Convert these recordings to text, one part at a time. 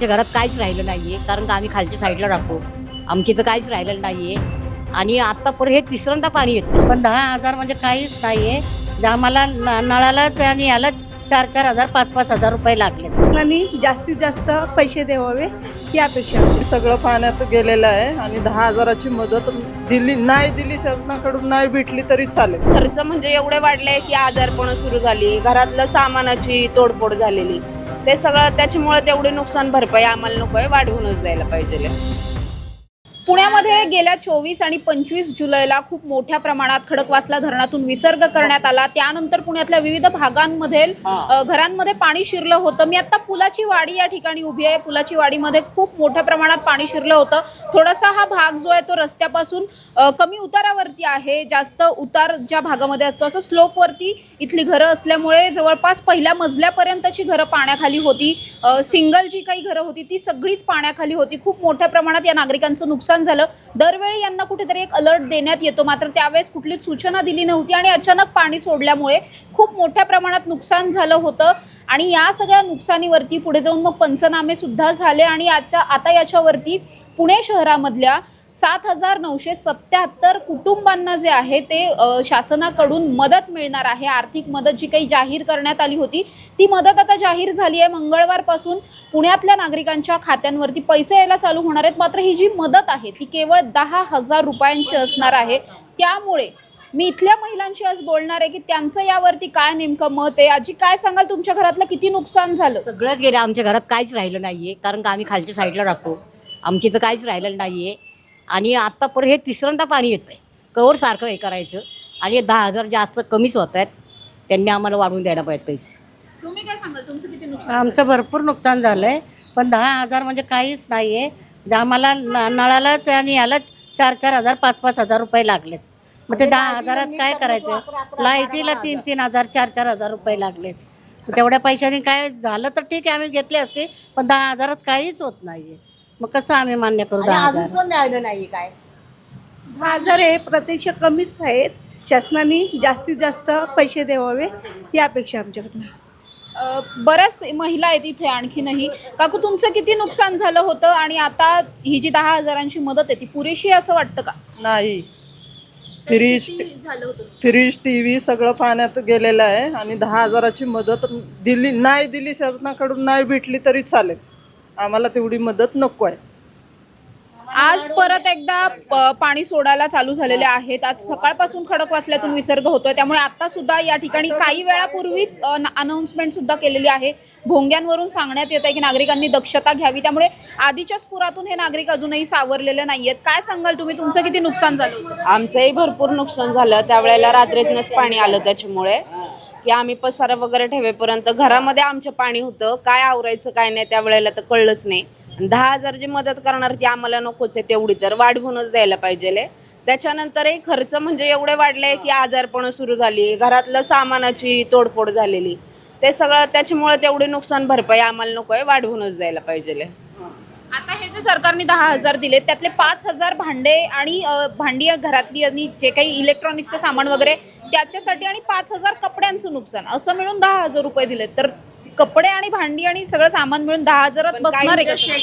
आमच्या घरात काहीच राहिलं नाही आहे कारण का आम्ही खालच्या साईडला राहतो. आमच्या इथं काहीच राहिलेलं नाही आहे आणि आत्ता परत हे तिसऱ्यांदा पाणी येतं. पण दहा हजार म्हणजे काहीच नाही आहे आम्हाला न- नळालाच आणि याला चार चार हजार पाच पाच हजार रुपये लागले. शासनाने जास्तीत जास्त पैसे द्यावे ही अपेक्षा आमची. सगळं पाण्यात गेलेलं आहे आणि दहा हजाराची मदत दिली नाही दिली शासनाकडून नाही भेटली तरी चालेल. खर्च म्हणजे एवढे वाढले की आजारपणं सुरू झाली घरातलं सामानाची तोडफोड झालेली. ते सगळं त्याच्यामुळे तेवढी नुकसान भरपाई आम्हाला नको आहे वाढवूनच द्यायला पाहिजे. पुण्यामध्ये गेल्या चोवीस आणि पंचवीस जुलैला खूप मोठ्या प्रमाणात खडकवासला धरणातून विसर्ग करण्यात आला. त्यानंतर पुण्यातल्या विविध भागांमध्ये अ, घरांमध्ये पाणी शिरलं होतं. मी आता पुलाची वाडी या ठिकाणी उभी आहे. पुलाची वाडीमध्ये खूप मोठ्या प्रमाणात पाणी शिरलं होतं. थोडासा हा भाग जो आहे तो रस्त्यापासून अ, कमी उतारावरती आहे. जास्त उतार ज्या भागामध्ये असतो असं स्लोपवरती इथली घरं असल्यामुळे जवळपास पहिल्या मजल्यापर्यंतची घरं पाण्याखाली होती. अ, सिंगल जी काही घरं होती ती सगळीच पाण्याखाली होती. खूप मोठ्या प्रमाणात या नागरिकांचं नुकसान झालं. दरवेळी यांना कुठेतरी एक अलर्ट देण्यात येतो. मात्र त्यावेळेस कुठलीच सूचना दिली नव्हती आणि अचानक पाणी सोडल्यामुळे खूप मोठ्या प्रमाणात नुकसान झालं होतं. आणि या सगळ्या नुकसानीवरती पुढे जाऊन मग पंचनामे सुद्धा झाले. आणि आजच्या आता याच्यावरती पुणे शहरामधल्या सात हजार नऊशे सत्याहत्तर कुटुंबांना जे आहे ते शासनाकडून मदत मिळणार आहे. आर्थिक मदत जी काही जाहीर करण्यात आली होती ती मदत आता जाहीर झाली आहे. मंगळवारपासून पुण्यातल्या नागरिकांच्या खात्यांवरती पैसे यायला चालू होणार आहेत. मात्र ही जी मदत आहे ती केवळ दहा हजार रुपयांची असणार आहे. त्यामुळे मी इथल्या महिलांशी आज बोलणार आहे की त्यांचं यावरती काय नेमकं मत आहे? आजी काय सांगाल? तुमच्या घरातलं किती नुकसान झालं? सगळंच गेलं. आमच्या घरात काहीच राहिलं नाही आहे कारण का आम्ही खालच्या साईडला राहतो. आमच्या इथं काहीच राहिलं नाही आहे आणि आत्ता परत हे तिसऱ्यांदा पाणी येतं आहे कवर सारखं हे करायचं आणि हे दहा हजार जास्त कमीच होत आहेत. त्यांनी आम्हाला वाढवून द्यायला पाहिजे पैसे. तुम्ही काय सांगाल? तुमचं किती नुकसान आमचं भरपूर नुकसान झालं आहे पण दहा हजार म्हणजे काहीच नाही आहे आम्हाला न- नळालाच आणि याला चार चार हजार पाच पाच हजार रुपये लागलेत. मग ते दहा हजारात काय करायचं? लाईटीला तीन तीन हजार चार चार हजार रुपये लागलेत. मग तेवढ्या पैशाने काय झालं तर ठीक आहे आम्ही घेतले असते. पण दहा हजारात काहीच होत नाहीये. मग कसं आम्ही मान्य करू आणि दहा अजून हजार? नाही काय? दहा हजार हे प्रत्यक्ष कमीच आहेत. शासनाने जास्तीत जास्त पैसे द्यावे ही अपेक्षा आमच्याकडनं. अ, बऱ्याच महिला आहेत इथे आणखीनही. काकू तुमचं किती नुकसान झालं होतं आणि आता ही जी दहा हजारांची मदत आहे ती पुरेशी आहे असं वाटतं का? नाही. फ्रीज झालं होतं? फ्रीज टी व्ही सगळं पाण्यात गेलेलं आहे आणि दहा हजाराची मदत दिली नाही दिली शासनाकडून नाही भेटली तरी चालेल. आम्हाला तेवढी मदत नको आहे. आज परत एकदा प- पाणी सोडायला चालू झालेले आहेत. आज सकाळपासून खडकवासल्यातून विसर्ग होतोय. त्यामुळे आता सुद्धा या ठिकाणी काही वेळापूर्वीच अनाऊन्समेंट सुद्धा केलेली आहे. भोंग्यांवरून सांगण्यात येत आहे की नागरिकांनी दक्षता घ्यावी. त्यामुळे आधीच्या स्फुरातून हे नागरिक अजूनही सावरलेले नाहीयेत. काय सांगाल तुम्ही? तुमचं किती नुकसान झालं होतं? आमचंही भरपूर नुकसान झालं. त्यावेळेला रात्रीतनंच पाणी आलं त्याच्यामुळे. की आम्ही पसारा वगैरे ठेवेपर्यंत घरामध्ये आमचं पाणी होतं. काय आवरायचं काय नाही त्यावेळेला तर कळलंच नाही. आणि दहा हजार जी मदत करणार ती आम्हाला नकोच आहे तेवढी तर. वाढवूनच द्यायला पाहिजे त्याच्यानंतरही खर्च म्हणजे एवढे वाढले की आजारपणं सुरू झाली. घरातलं सामानाची तोडफोड झालेली. ते सगळं त्याच्यामुळे तेवढी नुकसान भरपाई आम्हाला नको आहे. वाढवूनच द्यायला पाहिजे आता हे जे सरकारने दहा हजार दिले त्यातले पाच हजार भांडे आणि भांडी घरातली आणि जे काही इलेक्ट्रॉनिक्सचं सामान वगैरे त्याच्यासाठी आणि पाच हजार कपड्यांचं नुकसान असं मिळून दहा हजार रुपये दिले तर कपडे आणि भांडी आणि सगळं सामान मिळून दहा हजारात बसणार आहे का? सगळं?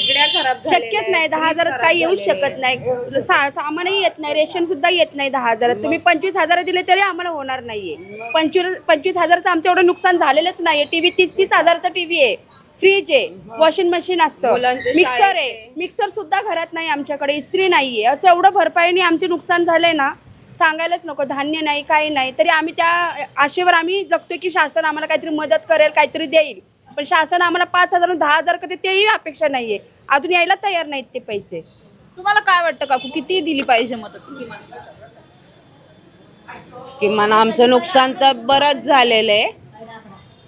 शक्यच नाही दहा हजारात काही येऊ शकत नाही. सा- सामानही येत नाही रेशन सुद्धा येत नाही दहा हजारात. तुम्ही पंचवीस हजार दिले तरी आम्हाला होणार नाहीये. पंचवीस पंचवीस हजारचं आमचं एवढं नुकसान झालेलंच नाहीये. टीव्ही तीस तीस हजाराचा टीव्ही आहे. फ्रीज आहे. वॉशिंग मशीन असतं. मुलांचे मिक्सर आहे. शाळेचे. मिक्सर सुद्धा घरात नाही आमच्याकडे. इस्त्री नाहीये. असं एवढं भरपाईने आमचे नुकसान झालंय ना सांगायलाच नको धान्य नाही काही नाही. तरी आम्ही त्या आशेवर आम्ही जगतोय की शासन आम्हाला काहीतरी मदत करेल काहीतरी देईल. पण शासन आम्हाला पाच हजार दहा हजार कधी तेही अपेक्षा नाहीये. अजून यायला तयार नाहीत ते पैसे. तुम्हाला काय वाटतं काकू? किती दिली पाहिजे मदत? किमान आमचं नुकसान तर बरंच झालेलं आहे.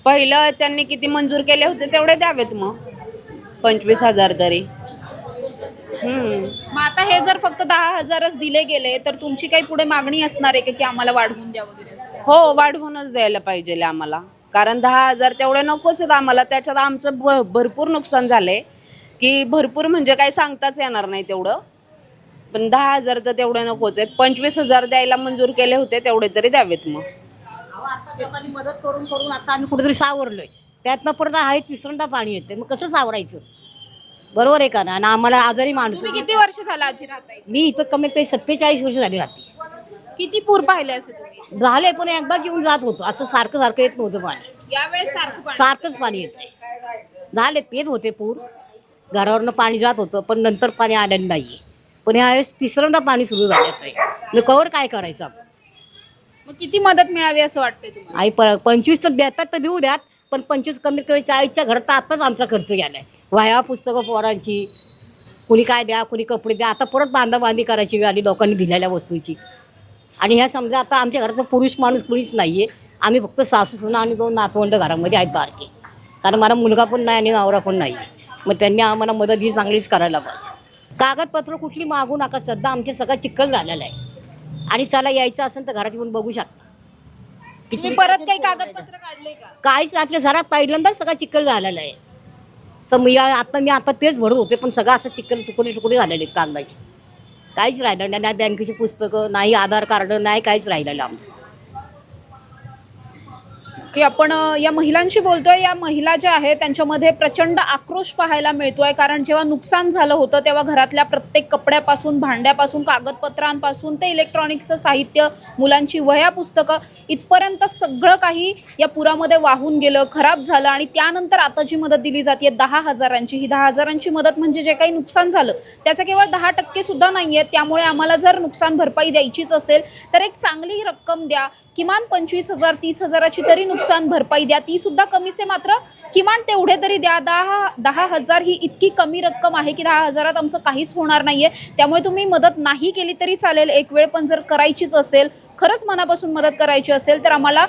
पहिलं त्यांनी किती मंजूर केले होते तेवढे द्यावेत मग. पंचवीस हजार तरी. हम्म. मग आता हे जर फक्त दहा हजारच दिले गेले तर तुमची काही पुढे मागणी असणार आहे का की आम्हाला वाढवून द्या वगैरे असं? हो वाढवूनच द्यायला पाहिजे आम्हाला. कारण दहा हजार तेवढे नकोच आहेत आम्हाला. त्याच्यात आमचं भ- भरपूर नुकसान झालंय. की भरपूर म्हणजे काही सांगताच येणार नाही तेवढं. पण दहा हजार तर तेवढे नकोच आहेत. पंचवीस हजार द्यायला मंजूर केले होते तेवढे तरी द्यावेत मग. अहो, आता लोकांनी मदत करून करून आता आम्ही कुठेतरी सावरलोय. त्यातनं परत आहे तिसऱ्यांदा पाणी येते मग कसं सावरायचं? बरोबर आहे का ना? आणि आम्हाला आजारी माणूस तुम्ही किती वर्ष झालं आजी राहताय? मी इथं कमीत कमी सत्तेचाळीस वर्ष झाली राहते. किती पूर पाहिले असे तुम्ही? झाले पण एकदाच येऊन जात होतो. असं सारखं सारखं येत नव्हतं पाणी. यावेळेस सारखं पाणी सारखंच पाणी येत नाही. झाले येत होते पूर. घरावरनं पाणी जात होतं पण नंतर पाणी आलेलं नाही पण ह्यावेळेस तिसऱ्यांदा पाणी सुरू झालं नाही मग कवर काय करायचं? आपण मग किती मदत मिळावी असं वाटतंय तुम्हाला? आई प पंचवीस तर देतात तर देऊ द्यात. पण पंचवीस कमीत कमी चाळीसच्या घरात तर आत्ताच आमचा खर्च गेलाय. वह्या पुस्तकं पोरांची. कुणी काय द्या कुणी कपडे द्या. आता परत बांधाबांधी करायची वेळ आली लोकांनी दिलेल्या वस्तूची. आणि ह्या समजा आता आमच्या घरात पुरुष माणूस कुणीच नाही आहे आम्ही फक्त सासू सुना आणि दोन नातवंड घरामध्ये आहेत बारके. कारण मला मुलगा पण नाही आणि नवरा पण नाही. मग त्यांनी आम्हाला मदत ही चांगलीच करायला पाहिजे. कागदपत्र कुठली मागू नका. सध्या आमचे सगळं चिखल झालेलं आहे. आणि चला यायचं असेल तर घरात येऊन बघू शकता. तुम्ही परत काही कागदपत्र काढले का? काहीच आतल्या घरात पहिल्यांदाच सगळा चिखल झालेला आहे. सम या आता मी आता तेच भरत होते पण सगळं असं चिखल तुकडे तुकडे झालेले आहेत कागदाचे. काहीच राहिलं नाही नाही बँकेची पुस्तकं नाही आधार कार्ड नाही काहीच राहिलेलं आमचं. की आपण या महिलांशी बोलतोय या महिला ज्या आहेत त्यांच्यामध्ये प्रचंड आक्रोश पाहायला मिळतोय. कारण जेव्हा नुकसान झालं होतं तेव्हा घरातल्या प्रत्येक कपड्यापासून भांड्यापासून कागदपत्रांपासून ते इलेक्ट्रॉनिक्सचं साहित्य मुलांची वह्या पुस्तकं इथपर्यंत सगळं काही या पुरामध्ये वाहून गेलं खराब झालं आणि त्यानंतर आता जी मदत दिली जाते दहा हजारांची. ही दहा हजारांची मदत म्हणजे जे काही नुकसान झालं त्याचं केवळ दहा टक्के सुद्धा नाही आहे त्यामुळे आम्हाला जर नुकसान भरपाई द्यायचीच असेल तर एक चांगली रक्कम द्या. किमान पंचवीस हजार तीस हजाराची तरी नुकसान नुकसान भरपाई द्या. ती सुद्धा कमीच आहे मात्र किमान तेवढे तरी द्या. दहा दहा हजार ही इतकी कमी रक्कम आहे की दहा हजारात आमचं काहीच होणार नाहीये. त्यामुळे तुम्ही मदत नाही केली तरी चालेल. एक वेळ पण जर करायचीच असेल खरंच मनापासून मदत करायची असेल तर आम्हाला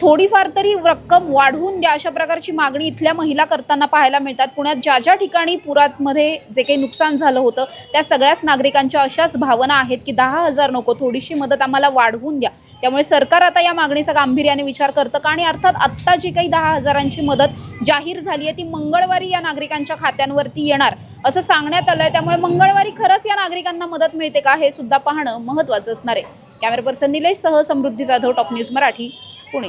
थोडीफार तरी रक्कम वाढवून द्या अशा प्रकारची मागणी इथल्या महिला करताना पाहायला मिळतात. पुण्यात ज्या ज्या ठिकाणी पुरातमध्ये जे काही नुकसान झालं होतं त्या सगळ्याच नागरिकांच्या अशाच भावना आहेत की दहा हजार नको थोडीशी मदत आम्हाला वाढवून द्या. त्यामुळे सरकार आता या मागणीचा गांभीर्याने विचार करतं का? आणि अर्थात आत्ता जी काही दहा हजारांची मदत जाहीर झाली आहे ती मंगळवारी या नागरिकांच्या खात्यांवरती येणार असं सांगण्यात आलं आहे त्यामुळे मंगळवारी खरंच या नागरिकांना मदत मिळते का? हे सुद्धा पाहणं महत्त्वाचं असणार आहे. कॅमेरा पर्सन निलेश सह समृद्धी जाधव टॉप न्यूज मराठी पुणे.